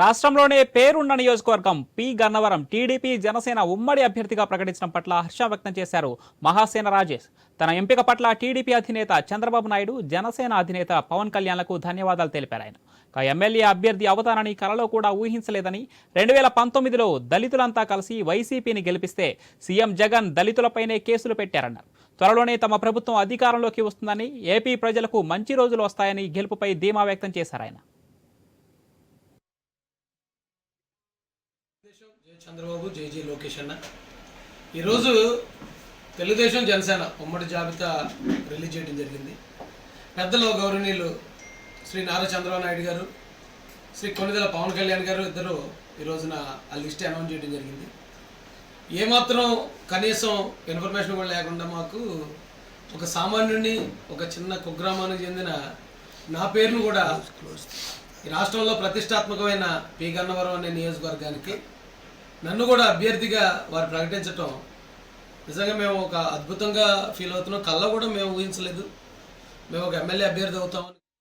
రాష్ట్రంలోనే పేరున్న నియోజకవర్గం పి. గన్నవరం టీడీపీ జనసేన ఉమ్మడి అభ్యర్థిగా ప్రకటించడం పట్ల హర్షం వ్యక్తం చేశారు మహాసేన రాజేష్. తన ఎంపిక పట్ల టీడీపీ అధినేత చంద్రబాబు నాయుడు జనసేన అధినేత పవన్ కళ్యాణ్లకు ధన్యవాదాలు తెలిపారు ఆయన ఎమ్మెల్యే అభ్యర్థి అవుతానని కలలో కూడా ఊహించలేదని రెండు వేల పంతొమ్మిదిలో దళితులంతా కలిసి వైసీపీని గెలిపిస్తే సీఎం జగన్ దళితులపైనే కేసులు పెట్టారన్నారు. త్వరలోనే తమ ప్రభుత్వం అధికారంలోకి వస్తుందని ఏపీ ప్రజలకు మంచి రోజులు వస్తాయని గెలుపుపై ధీమా వ్యక్తం చేశారు ఆయన తెలుగుదేశం జై చంద్రబాబు జై జై లోకేష్ అన్న. ఈరోజు తెలుగుదేశం జనసేన ఉమ్మడి జాబితా రిలీజ్ చేయడం జరిగింది. పెద్దలు గౌరవనీయులు శ్రీ నారా చంద్రబాబు నాయుడు గారు శ్రీ కొన్నిదల పవన్ కళ్యాణ్ గారు ఇద్దరు ఈ రోజున ఆ లిస్ట్ అనౌన్స్ చేయడం జరిగింది. ఏమాత్రం కనీసం ఇన్ఫర్మేషన్ కూడా లేకుండా మాకు ఒక సామాన్యుడిని ఒక చిన్న కుగ్రామానికి చెందిన నా పేరును కూడా ఈ రాష్ట్రంలో ప్రతిష్టాత్మకమైన పి గన్నవరం అనే నియోజకవర్గానికి నన్ను కూడా అభ్యర్థిగా వారు ప్రకటించటం నిజంగా మేము ఒక అద్భుతంగా ఫీల్ అవుతున్నాం. కళ్ళ కూడా మేము ఊహించలేదు. మేము ఒక ఎమ్మెల్యే అభ్యర్థి అవుతామని